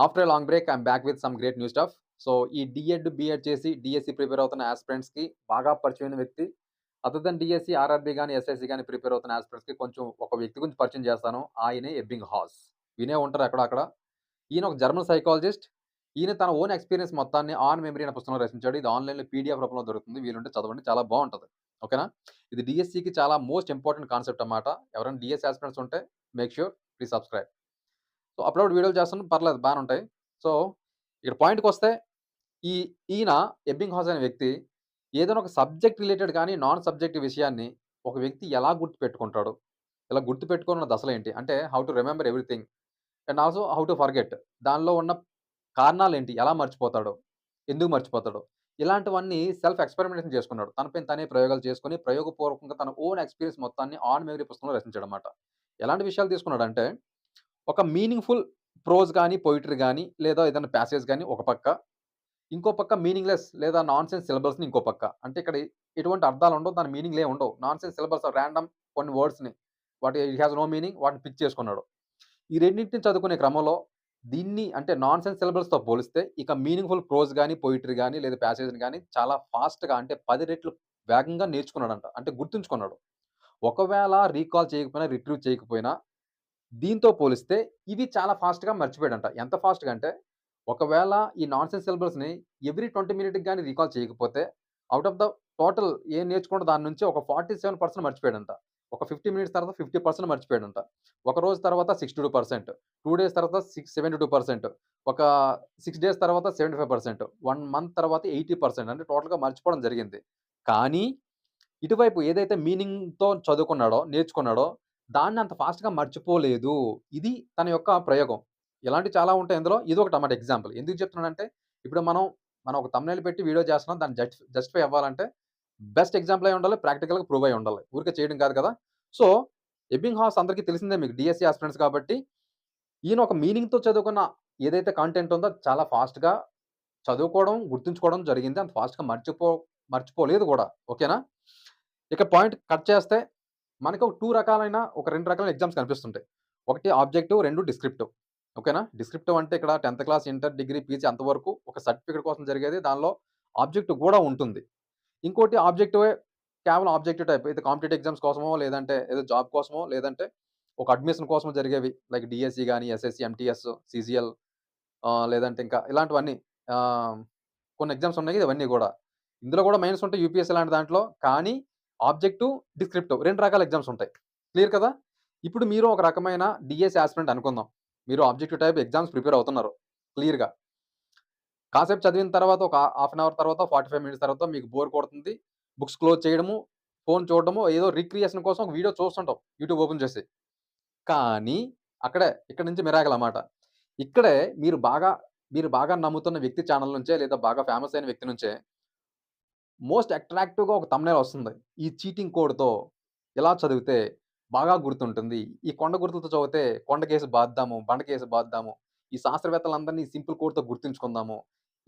After long break I'm back with some great news stuff. So, ఈ DEd BEd చేసి DSC prepare అవుతున్న ఆస్పిరెంట్స్కి బాగా పరిచయమైన వ్యక్తి. అదర్ డిఎస్సి డీఎస్సీ, ఆర్ఆర్‌బీ కానీ ఎస్ఐసి కానీ ప్రిపేర్ అవుతున్న ఆస్పిరెంట్స్కి కొంచెం ఒక వ్యక్తి గురించి పరిచయం చేస్తాను. ఆయనే ఎబ్బింగ్ హాస్. వినే ఉంటారు అక్కడ అక్కడ. ఈయన ఒక జర్మన్ సైకాలజిస్ట్. ఈయన తన ఓన్ ఎక్స్‌పీరియన్స్ మొత్తాన్ని 'ఆన్ మెమరీ' అనే పుస్తకంలో రచించాడు. ఇది ఆన్‌లైన్‌లో పీడీఎఫ్ రూపంలో దొరుకుతుంది. వీలుంటే చదవండి. చాలా బాగుంటుంది ఓకేనా? ఇది డిఎస్సికి చాలా మోస్ట్ ఇంపార్టెంట్ కాన్సెప్ట్ అన్నమాట. ఎవరైనా డిఎస్సి ఆస్పిరెంట్స్ ఉంటే make sure please subscribe. So, upload వీడియోలు చేస్తాను. పర్లేదు బాగానే ఉంటాయి. సో, ఇక్కడ పాయింట్‌కొస్తే ఈ ఈయన ఎబ్బింగ్ హాస్ అనే వ్యక్తి ఏదైనా ఒక సబ్జెక్ట్ రిలేటెడ్ కానీ నాన్ సబ్జెక్టివ్ విషయాన్ని ఒక వ్యక్తి ఎలా గుర్తుపెట్టుకుంటాడు? ఇలా గుర్తుపెట్టుకున్న దశలు ఏంటి అంటే how to remember everything and also how to forget దానిలో ఉన్న కారణాలు ఏంటి ఎలా మర్చిపోతాడు? ఎందుకు మర్చిపోతాడు? ఇలాంటివన్నీ సెల్ఫ్ ఎక్స్‌పెరిమెంటేషన్ చేసుకున్నాడు. తనపైన తనే ప్రయోగాలు చేసుకొని ప్రయోగపూర్వకంగా తన ఓన్ ఎక్స్‌పీరియన్స్ మొత్తాన్ని 'ఆన్ మెమరీ' పుస్తకంలో రచించాడన్నమాట. ఎలాంటి విషయాలు తీసుకున్నాడంటే ఒక మీనింగ్‌ఫుల్ ప్రోజ్ కానీ పొయెట్రీ కానీ లేదా ఏదైనా ప్యాసేజ్ కానీ ఒక పక్క. ఇంకో పక్క మీనింగ్‌లెస్ లేదా నాన్‌సెన్స్ సిలబస్ని ఇంకో పక్క. అంటే ఇక్కడ ఎటువంటి అర్థాలు ఉండవు. దాని మీనింగ్లే ఉండవు ఉండవు. నాన్‌సెన్స్ సిలబస్ ర్యాండమ్ కొన్ని వర్డ్స్‌ని వాటి ఇట్ హాస్ నో మీనింగ్ వాటిని పిక్ చేసుకున్నాడు. ఈ రెండింటిని చదువుకునే క్రమంలో దీన్ని అంటే నాన్‌సెన్స్ సిలబస్తో పోలిస్తే ఇక మీనింగ్‌ఫుల్ ప్రోజ్ కానీ పోయిటరీ కానీ లేదా ప్యాసేజ్‌ని కానీ చాలా ఫాస్ట్‌గా అంటే పది రెట్లు వేగంగా నేర్చుకున్నాడంట. అంటే గుర్తుంచుకున్నాడు. ఒకవేళ రీకాల్ చేయకపోయినా, రిట్రీవ్ చేయకపోయినా దీంతో పోలిస్తే ఇవి చాలా ఫాస్ట్‌గా మర్చిపోయాడంట. ఎంత ఫాస్ట్‌గా అంటే ఒకవేళ ఈ నాన్‌సెన్స్ సిలబస్ని ఎవ్రీ 20 మినిట్‌కి కానీ రీకాల్ చేయకపోతే ఔట్ ఆఫ్ ద టోటల్ ఏం నేర్చుకుంటే దాని నుంచి ఒక 47% మర్చిపోయాడంట. ఒక 50 మినిట్స్ తర్వాత 50% మర్చిపోయాడంట. ఒక రోజు తర్వాత 62%, 2 డేస్ తర్వాత సిక్స్ 72%, ఒక సిక్స్ డేస్ తర్వాత 75%, 1 మంత్ తర్వాత 80% అంటే టోటల్‌గా మర్చిపోవడం జరిగింది. కానీ ఇటువైపు ఏదైతే మీనింగ్‌తో చదువుకున్నాడో, నేర్చుకున్నాడో దాన్ని అంత ఫాస్ట్‌గా మర్చిపోలేదు. ఇది తన యొక్క ప్రయోగం. ఇలాంటివి చాలా ఉంటాయి ఇందులో. ఇదొకటన్నమాట ఎగ్జాంపుల్. ఎందుకు చెప్తున్నానంటే ఇప్పుడు మనం, మనం ఒక థంబ్‌నెయిల్ పెట్టి వీడియో చేస్తున్నాం. దాన్ని జస్ట్ జస్టిఫై అవ్వాలంటే బెస్ట్ ఎగ్జాంపుల్ అయి ఉండాలి. ప్రాక్టికల్‌గా ప్రూవ్ అయ్యి ఉండాలి. ఊరికే చేయడం కాదు కదా! సో, ఎబ్బింగ్ హాస్ అందరికీ తెలిసిందే మీకు డీఎస్సీ యాస్పిరెంట్స్ కాబట్టి ఈయన ఒక మీనింగ్‌తో చదువుకున్న ఏదైతే కంటెంట్ ఉందో చాలా ఫాస్ట్‌గా చదువుకోవడం, గుర్తుంచుకోవడం జరిగింది. అంత ఫాస్ట్‌గా మర్చిపో మర్చిపోలేదు కూడా. ఓకేనా? ఇక పాయింట్ కట్ చేస్తే మనకు ఒక 2 రకాలైన ఒక రెండు రకాలైన ఎగ్జామ్స్ కనిపిస్తుంటాయి. ఒకటి ఆబ్జెక్టివ్, రెండు డిస్క్రిప్టివ్. ఓకేనా? డిస్క్రిప్టివ్ అంటే ఇక్కడ 10థ్ క్లాస్, ఇంటర్, డిగ్రీ, పీజీ అంతవరకు ఒక సర్టిఫికేట్ కోసం జరిగేది. దానిలో ఆబ్జెక్టివ్ కూడా ఉంటుంది. ఇంకోటి ఆబ్జెక్టివే కేవలం ఆబ్జెక్టివ్ టైప్. అయితే కాంపిటేటివ్ ఎగ్జామ్స్ కోసమో లేదంటే ఏదో జాబ్ కోసమో లేదంటే ఒక అడ్మిషన్ కోసమో జరిగేవి. లైక్ డిఎస్సి కానీ ఎస్ఎస్సి ఎంటీఎస్, సిజిఎల్ లేదంటే ఇంకా ఇలాంటివన్నీ కొన్ని ఎగ్జామ్స్ ఉన్నాయి ఇవన్నీ కూడా. ఇందులో కూడా మైనస్ ఉంటాయి యూపీఎస్సీ లాంటి దాంట్లో. కానీ ఆబ్జెక్టివ్, డిస్క్రిప్టివ్ రెండు రకాల ఎగ్జామ్స్ ఉంటాయి. క్లియర్ కదా! ఇప్పుడు మీరు ఒక రకమైన డిఎస్ ఆస్పిరెంట్ అనుకుందాం. మీరు ఆబ్జెక్టివ్ టైప్ ఎగ్జామ్స్ ప్రిపేర్ అవుతున్నారు క్లియర్‌గా. కాసేపు చదివిన తర్వాత ఒక హాఫ్ అన్ అవర్ తర్వాత, 45 మినిట్స్ తర్వాత మీకు బోర్ కొడుతుంది. బుక్స్ క్లోజ్ చేయడము, ఫోన్ చూడడము, ఏదో రీక్రియేషన్ కోసం ఒక వీడియో చూస్తుంటాం యూట్యూబ్ ఓపెన్ చేసి. కానీ అక్కడే ఇక్కడ నుంచి మిరాకిల్ అన్నమాట. ఇక్కడే మీరు బాగా మీరు బాగా నమ్ముతున్న వ్యక్తి ఛానల్ నుంచే లేదా బాగా ఫేమస్ అయిన వ్యక్తి నుంచే మోస్ట్ అట్రాక్టివ్‌గా ఒక తమ్నేల్ వస్తుంది. ఈ చీటింగ్ కోడ్‌తో ఇలా చదివితే బాగా గుర్తుంటుంది. ఈ కొండ గుర్తులతో చదివితే కొండకేసి బాద్దాము బండకేసి బాదుదాము. ఈ శాస్త్రవేత్తలందరినీ సింపుల్ కోడ్‌తో గుర్తుంచుకుందాము.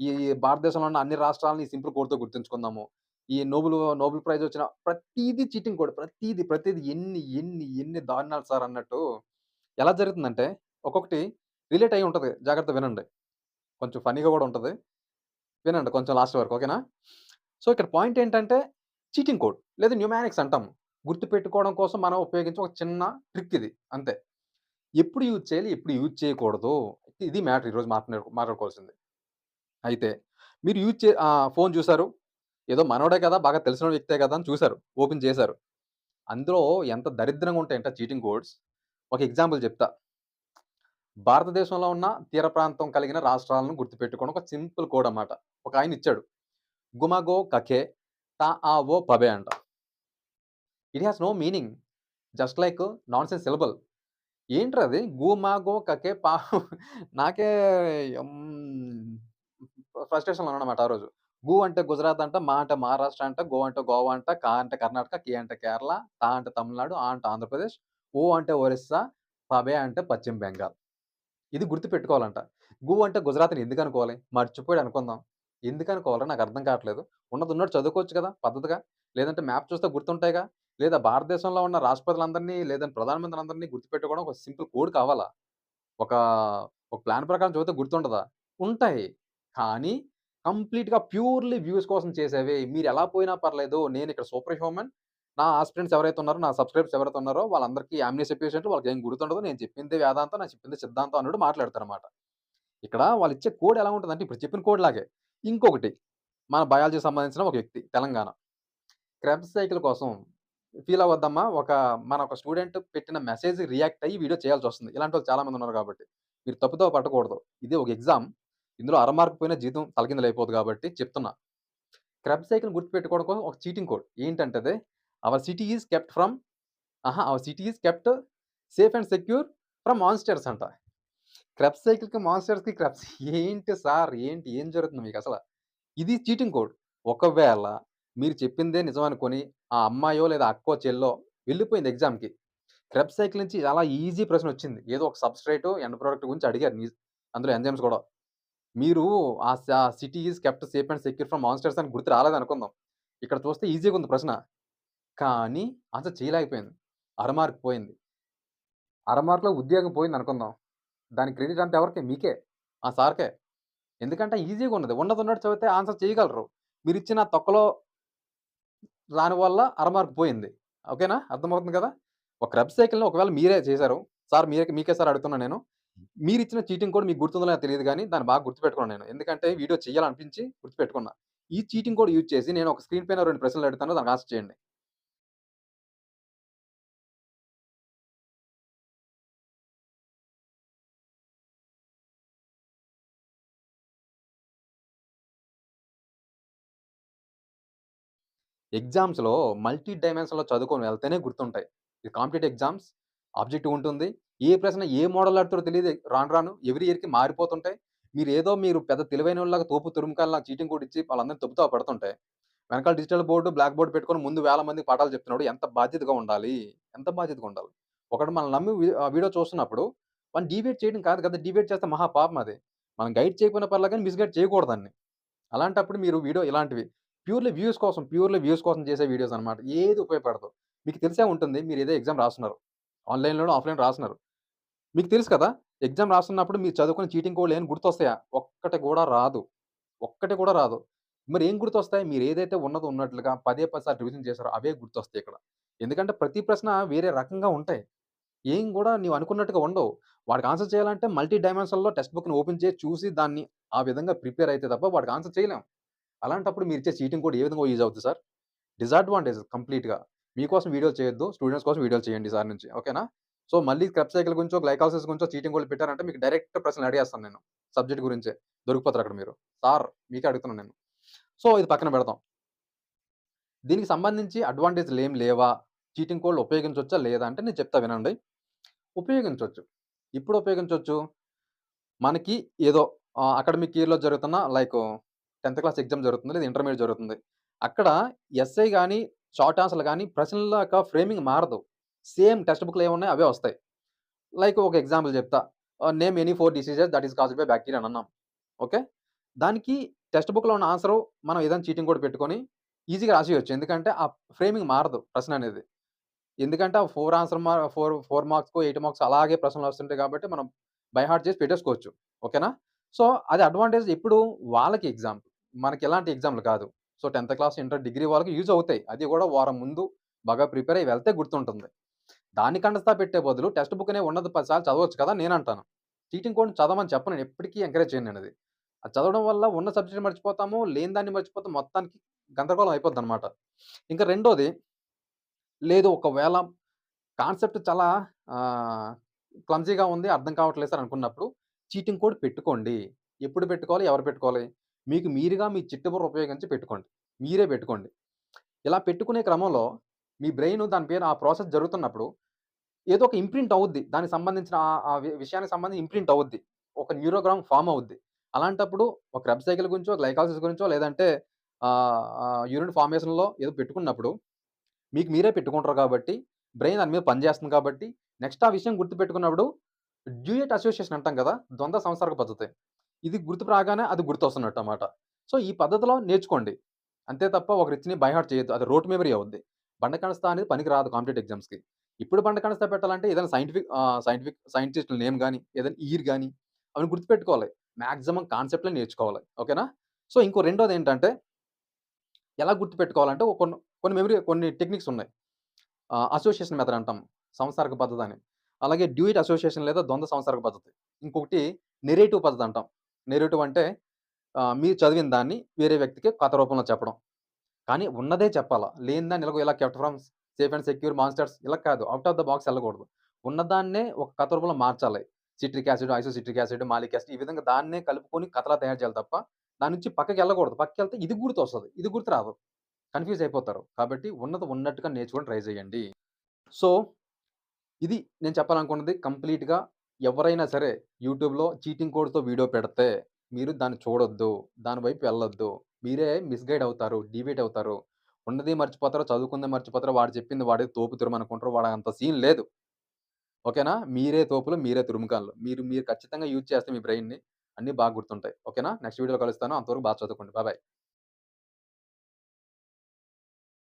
ఈ భారతదేశంలో ఉన్న అన్ని రాష్ట్రాలని సింపుల్ కోడ్‌తో గుర్తుంచుకుందాము. ఈ నోబెల్ నోబెల్ ప్రైజ్ వచ్చిన ప్రతిదీ చీటింగ్ కోడ్. ప్రతిదీ ప్రతిదీ ఎన్ని, ఎన్ని, ఎన్ని దారుణాలు సార్ అన్నట్టు ఎలా జరుగుతుందంటే ఒక్కొక్కటి రిలేట్ అయి ఉంటుంది జాగ్రత్తగా వినండి. కొంచెం ఫనీగా కూడా ఉంటుంది వినండి కొంచెం లాస్ట్ వరకు ఓకేనా? సో, ఇక్కడ పాయింట్ ఏంటంటే చీటింగ్ కోడ్ లేదా న్యూమానిక్స్ అంటాం. గుర్తుపెట్టుకోవడం కోసం మనం ఉపయోగించే ఒక చిన్న ట్రిక్ ఇది అంతే. ఎప్పుడు యూజ్ చేయాలి? ఎప్పుడు యూజ్ చేయకూడదు. ఇది మ్యాటర్ ఈరోజు మాట్లాడు మాట్లాడుకోవాల్సింది. అయితే మీరు యూజ్ చే ఫోన్ చూసారు. ఏదో మనోడే కదా! బాగా తెలిసిన వ్యక్తే కదా! అని చూసారు. ఓపెన్ చేశారు అందులో ఎంత దరిద్రంగా ఉంటాయంట చీటింగ్ కోడ్స్. ఒక ఎగ్జాంపుల్ చెప్తా. భారతదేశంలో ఉన్న తీర ప్రాంతం కలిగిన రాష్ట్రాలను గుర్తుపెట్టుకోవడం ఒక సింపుల్ కోడ్ అన్నమాట. ఒక ఆయన ఇచ్చాడు. గుమగో కఖే ఓ పబే అంట. It has no meaning. Just like nonsense syllable. ఏంట్రా అది? గుమగో కఖే పా నాకే ఫ్రస్ట్రేషన్‌లో ఉన్నానన్నమాట ఆ రోజు. గు అంటే గుజరాత్ అంట, మా అంటే మహారాష్ట్ర అంట, గో అంటే గోవా అంట, కా అంటే కర్ణాటక, కే అంటే కేరళ, తా అంటే తమిళనాడు, ఆ అంటే ఆంధ్రప్రదేశ్, ఓ అంటే ఒరిస్సా, పబే అంటే పశ్చిమ బెంగాల్. ఇది గుర్తుపెట్టుకోవాలంట. గు అంటే గుజరాత్ని ఎందుకు అనుకోవాలి? మర్చిపోయాడు అనుకుందాం. ఎందుకని అనుకోవాలో నాకు అర్థం కావట్లేదు. ఉన్నది ఉన్నట్టు చదువుకోవచ్చు కదా! పద్ధతిగా. లేదంటే మ్యాప్ చూస్తే గుర్తుంటాయిగా. లేదా భారతదేశంలో ఉన్న రాష్ట్రపతులందరినీ లేదంటే ప్రధానమంత్రులందరినీ గుర్తుపెట్టుకోవడం ఒక సింపుల్ కోడ్ కావాలా? ఒక ఒక ప్లాన్ ప్రకారం చదివితే గుర్తుండదా? ఉంటాయి. కానీ కంప్లీట్‌గా ప్యూర్‌లీ వ్యూస్ కోసం చేసేవి. ఎలా పోయినా పర్లేదు. నేను ఇక్కడ సూపర్ హ్యూమన్. నా ఆస్పిరెంట్స్ ఎవరైతే ఉన్నారో, నా సబ్‌స్క్రైబర్స్ ఎవరైతే ఉన్నారో వాళ్ళందరికీ యామ్నీసియా పేషెంట్లు ఏం గుర్తుండదు. నేను చెప్పింది వేదాంతం, నా చెప్పింది సిద్ధాంతం అన్నట్టు మాట్లాడతారనమాట. ఇక్కడ వాళ్ళు ఇచ్చే కోడ్ ఎలా ఉంటుందంటే ఇప్పుడు చెప్పిన కోడ్ లాగే. ఇంకొకటి మన బయాలజీకి సంబంధించిన ఒక వ్యక్తి తెలంగాణ. క్రెబ్స్ సైకిల్ కోసం ఫీల్ అవ్వద్దమ్మా. ఒక మన ఒక స్టూడెంట్ పెట్టిన మెసేజ్ రియాక్ట్ అయ్యి వీడియో చేయాల్సి వస్తుంది ఇలాంటి వాళ్ళు చాలా మంది ఉన్నారు కాబట్టి. మీరు తప్పుతో పట్టకూడదు. ఇది ఒక ఎగ్జామ్. ఇందులో అరమార్కు పోయిన జీతం జీవితం కాబట్టి చెప్తున్నా. క్రెబ్స్ సైకిల్ గుర్తుపెట్టుకోవడం కోసం ఒక చీటింగ్ కోడ్. ఏంటంటే our city is kept from ఆహా our city is kept safe and secure from monsters అంట. క్రెబ్స్ సైకిల్‌కి, మాన్‌స్టర్స్‌కి క్రబ్స్ ఏంటి సార్? ఏంటి? ఏం జరుగుతుంది అసలు ఇది చీటింగ్ కోడ్. ఒకవేళ మీరు చెప్పిందే నిజమనుకోని ఆ అమ్మాయో లేదా అక్కో, చెల్లో వెళ్ళిపోయింది ఎగ్జామ్‌కి. క్రబ్ సైకిల్ నుంచి చాలా ఈజీ ప్రశ్న వచ్చింది ఏదో ఒక సబ్‌స్ట్రేట్, ఎండ్ ప్రోడక్ట్ గురించి అడిగారు. మీ అందులో ఎంజైమ్స్ కూడా. మీరు ఆ cities city kept safe and secure from monsters అని గుర్తు రాలేదనుకుందాం. ఇక్కడ చూస్తే ఈజీగా ఉంది ప్రశ్న. కానీ ఆన్సర్ చేయలేకపోయింది. అరమార్క్ పోయింది. అరమార్క్లో ఉద్యోగం పోయింది అనుకుందాం దాని క్రెడిట్ అంతా ఎవరికి? మీకే. ఆ సార్‌కే. ఎందుకంటే ఈజీగా ఉన్నది. ఉన్నట్టు చదివితే ఆన్సర్ చేయగలరు. మీరు ఇచ్చిన తొక్కలో దాని వల్ల అరమార్కు పోయింది. ఓకేనా? అర్థమవుతుంది కదా! ఒక క్రెబ్స్ సైకిల్‌ని ఒకవేళ మీరే చేశారు. సార్ మీరే మీకే సార్ అడుగుతున్నా నేను. మీరు ఇచ్చిన చీటింగ్ కూడా మీకు గుర్తుందో లేదో తెలియదు కానీ దాన్ని బాగా గుర్తుపెట్టుకున్నాను నేను. ఎందుకంటే వీడియో చేయాలనిపించి గుర్తుపెట్టుకున్నా. ఈ చీటింగ్ కూడా యూజ్ చేసి నేను ఒక స్క్రీన్ పైన రెండు ప్రశ్నలు అడుగుతాను. దానికి ఆశ చేయండి. ఎగ్జామ్స్‌లో మల్టీ డైమెన్షన్‌లో చదువుకొని వెళ్తేనే గుర్తుంటాయి. ఇది కాంపిటేటివ్ ఎగ్జామ్స్. ఆబ్జెక్టివ్ ఉంటుంది. ఏ ప్రశ్న ఏ మోడల్ అడుగుతారో తెలియదు రాను రాను ఎవ్రీ ఇయర్‌కి మారిపోతుంటాయి. మీరు ఏదో మీరు పెద్ద తెలివైన వాళ్ళకి తోపు తురుముకాయల్లా చీటింగ్ కూడా ఇచ్చి వాళ్ళందరిని తప్పుదోవ పడుతుంటాయి వెనకాల డిజిటల్ బోర్డు బ్లాక్ బోర్డ్ పెట్టుకొని ముందు వేల మందికి పాఠాలు చెప్తున్నాడు. ఎంత బాధ్యతగా ఉండాలి? ఎంత బాధ్యతగా ఉండాలి? ఒకటి మనం నమ్మి వీడియో చూస్తున్నప్పుడు మనం డిబేట్ చేయడం కాదు కదా! డిబేట్ చేస్తే మహా పాపం అది. మనం గైడ్ చేయకపోయిన పర్లేదు కానీ మిస్‌గైడ్ చేయకూడదాన్ని అలాంటప్పుడు మీరు వీడియో ఇలాంటివి ప్యూర్‌లీ వ్యూస్ కోసం, ప్యూర్‌లీ వ్యూస్ కోసం చేసే వీడియోస్ అనమాట ఏది ఉపయోగపడదు. మీకు తెలిసే ఉంటుంది. మీరేదో ఎగ్జామ్ రాస్తున్నారు. ఆన్లైన్లోనూ ఆఫ్‌లైన్ రాస్తున్నారు. మీకు తెలుసు కదా! ఎగ్జామ్ రాస్తున్నప్పుడు మీరు చదువుకుని చీటింగ్ కోడ్‌లు ఏం గుర్తొస్తాయా? ఒక్కటి కూడా రాదు. ఒక్కటి కూడా రాదు. మరి ఏం గుర్తొస్తాయి? మీరు ఏదైతే ఉన్నదో ఉన్నట్లుగా పదే పది రివిజన్ చేశారో అవే గుర్తొస్తాయి ఇక్కడ. ఎందుకంటే ప్రతి ప్రశ్న వేరే రకంగా ఉంటాయి. ఏం కూడా నీవు అనుకున్నట్టుగా ఉండవు. వాడికి ఆన్సర్ చేయాలంటే మల్టీ డైమెన్షన్‌లో టెక్స్ట్ బుక్‌ని ఓపెన్ చేసి చూసి దాన్ని ఆ విధంగా ప్రిపేర్ అయితే తప్ప వాడికి ఆన్సర్ చేయలేం. అలాంటప్పుడు మీరు ఇచ్చే చీటింగ్ కూడా ఏ విధంగా యూజ్ అవుతుంది సార్? డిసడ్వాంటేజ్ కంప్లీట్‌గా. మీకోసం వీడియోలు చేయొద్దు. స్టూడెంట్స్ కోసం వీడియోలు చేయండి సార్ నుంచి. ఓకేనా? సో, మళ్ళీ క్రెబ్స్ సైకిల్ గురించో, గ్లైకోలిసిస్ గురించో చీటింగ్ కూడా పెట్టారంటే మీకు డైరెక్ట్ ప్రశ్నలు అడిగేస్తాను నేను. సబ్జెక్ట్ గురించే. దొరికిపోతారు అక్కడ మీరు. సార్ మీకే అడుగుతున్నాను నేను. సో, ఇది పక్కన పెడతాం దీనికి సంబంధించి అడ్వాంటేజ్లు ఏం లేవా? చీటింగ్ కోడ్‌లు ఉపయోగించవచ్చా లేదా? అంటే నేను చెప్తా వినండి. ఉపయోగించవచ్చు ఇప్పుడు ఉపయోగించవచ్చు మనకి ఏదో అకాడమిక్ ఇయర్‌లో జరుగుతున్న లైక్ 10థ్ క్లాస్ ఎగ్జామ్ జరుగుతుంది. లేదా ఇంటర్మీడియట్ జరుగుతుంది. అక్కడ ఎస్ఐ కానీ షార్ట్ ఆన్సర్‌లు కానీ ప్రశ్నల యొక్క ఫ్రేమింగ్ మారదు. సేమ్ టెక్స్ట్ బుక్లు ఏమున్నాయి అవే వస్తాయి. లైక్ ఒక ఎగ్జాంపుల్ చెప్తా. Name any four diseases that is caused by bacteria అని అన్నాం. ఓకే. దానికి టెక్స్ట్ బుక్‌లో ఉన్న ఆన్సర్ మనం ఏదైనా చీటింగ్ కూడా పెట్టుకొని ఈజీగా రాసేయచ్చు ఎందుకంటే ఆ ఫ్రేమింగ్ మారదు ప్రశ్న అనేది. ఎందుకంటే ఆ ఫోర్ ఆన్సర్ మా 4, 4 మార్క్స్‌కో, 8 మార్క్స్ అలాగే ప్రశ్నలు వస్తుంటాయి కాబట్టి మనం బై హార్ట్ చేసి పెట్టేసుకోవచ్చు. ఓకేనా? సో, అది అడ్వాంటేజ్ ఇప్పుడు వాళ్ళకి ఎగ్జామ్. మనకి ఎలాంటి ఎగ్జామ్‌లు కాదు. సో, 10థ్ క్లాస్, ఇంటర్, డిగ్రీ వాళ్ళకి యూజ్ అవుతాయి. అది కూడా వారం ముందు బాగా ప్రిపేర్ అయ్యి వెళ్తే గుర్తుంటుంది. దాన్ని పెట్టే బదులు టెక్స్ట్ బుక్ అనే ఉన్నది 10 సార్లు చదవచ్చు కదా! నేను అంటాను చీటింగ్ కోడ్ చదవమని చెప్పను నేను. ఎప్పటికీ ఎంకరేజ్ చేయను నేనది. అది చదవడం వల్ల ఉన్న సబ్జెక్ట్ మర్చిపోతాము. లేని దాన్ని మర్చిపోతాం. మొత్తానికి గందరగోళం అయిపోద్దనమాట. ఇంకా రెండోది లేదు ఒకవేళ కాన్సెప్ట్ చాలా క్లంజీగా ఉంది. అర్థం కావట్లేదు సార్ అనుకున్నప్పుడు చీటింగ్ కోడ్ పెట్టుకోండి. ఎప్పుడు పెట్టుకోవాలి? ఎవరు పెట్టుకోవాలి? మీకు మీరుగా మీ చిట్టుబుర్ర ఉపయోగించి పెట్టుకోండి. మీరే పెట్టుకోండి. ఇలా పెట్టుకునే క్రమంలో మీ బ్రెయిన్ దాని పేరు ఆ ప్రాసెస్ జరుగుతున్నప్పుడు ఏదో ఒక ఇంప్రింట్ అవుద్ది. దానికి సంబంధించిన ఆ విషయానికి సంబంధించి ఇంప్రింట్ అవుద్ది. ఒక న్యూరోగ్రామ్ ఫార్మ్ అవుద్ది. అలాంటప్పుడు ఒక రెబ్ సైకిల్ గురించో, గ్లైకాలసిస్ గురించో లేదంటే యూరిన్ ఫార్మేషన్‌లో ఏదో పెట్టుకున్నప్పుడు మీకు మీరే పెట్టుకుంటారు కాబట్టి బ్రెయిన్ దాని మీద పనిచేస్తుంది కాబట్టి నెక్స్ట్ ఆ విషయం గుర్తుపెట్టుకున్నప్పుడు డ్యూయట్ అసోసియేషన్ అంటాం కదా! ద్వంద్వ సంసర్గ పద్ధతి. ఇది గుర్తు రాగానే అది గుర్తొస్తున్నట్టన్నమాట. సో, ఈ పద్ధతిలో నేర్చుకోండి. అంతే తప్ప ఒక రిచ్ని బైహార్ట్ చేయొద్దు. అది రోట్ మెమరీ అవుద్ది. బండకణస్థ అనేది పనికి రాదు కాంపిటేటివ్ ఎగ్జామ్స్‌కి. ఇప్పుడు బండకణస్థ పెట్టాలంటే ఏదైనా సైంటిఫిక్ సైంటిఫిక్ సైంటిస్టుల నేమ్ కానీ ఏదైనా ఇయర్ కానీ అవన్నీ గుర్తుపెట్టుకోవాలి. మాక్సిమం కాన్సెప్ట్‌లే నేర్చుకోవాలి. ఓకేనా? సో, ఇంకో రెండోది ఏంటంటే ఎలా గుర్తుపెట్టుకోవాలంటే కొన్ని కొన్ని మెమరీ కొన్ని టెక్నిక్స్ ఉన్నాయి. అసోసియేషన్ మెథడ్ అంటాం. సంవత్సరక అని అలాగే డ్యూయిట్ అసోసియేషన్ లేదా ద్వంద్వ సంసారక పద్ధతి. ఇంకొకటి నెరేటివ్ పద్ధతి అంటాం. నెరేటివ్ అంటే మీరు చదివిన దాన్ని వేరే వ్యక్తికి కథ రూపంలో చెప్పడం. కానీ ఉన్నదే చెప్పాలా. లేని దాన్ని ఇలాగో ఇలా kept from safe and secure monsters ఇలా కాదు. అవుట్ ఆఫ్ ద బాక్స్ వెళ్ళకూడదు ఉన్నదాన్నే ఒక కథ రూపంలో మార్చాలి. Citric acid, isocitric acid, malic acid ఈ విధంగా దాన్నే కలుపుకొని కథలా తయారు చేయాలి తప్ప, దాని నుంచి పక్కకి వెళ్ళకూడదు పక్కకి వెళ్తే ఇది గుర్తు వస్తుంది ఇది గుర్తు రాదు. కన్‌ఫ్యూజ్ అయిపోతారు. కాబట్టి ఉన్నది ఉన్నట్టుగా నేర్చుకొని ట్రై చేయండి. సో, ఇది నేను చెప్పాలనుకున్నది కంప్లీట్‌గా ఎవరైనా సరే యూట్యూబ్‌లో చీటింగ్ కోడ్‌తో వీడియో పెడితే మీరు దాన్ని చూడొద్దు. దాని వైపు వెళ్ళొద్దు. మీరే మిస్‌గైడ్ అవుతారు. డివేట్ అవుతారు. ఉన్నది మర్చిపోతారో చదువుకుంది మర్చిపోతారో వాడు చెప్పింది వాడే తోపు తురుమనుకుంటారు. వాడు అంత సీన్ లేదు. ఓకేనా? మీరే తోపులు. మీరే తురుముకాన్లు. మీరు మీరు ఖచ్చితంగా యూజ్ చేస్తే మీ బ్రెయిన్‌ని అన్నీ బాగా గుర్తుంటాయి. ఓకేనా? నెక్స్ట్ వీడియోలో కలుస్తాను. అంతవరకు బాగా చదువుకోండి. బాయ్.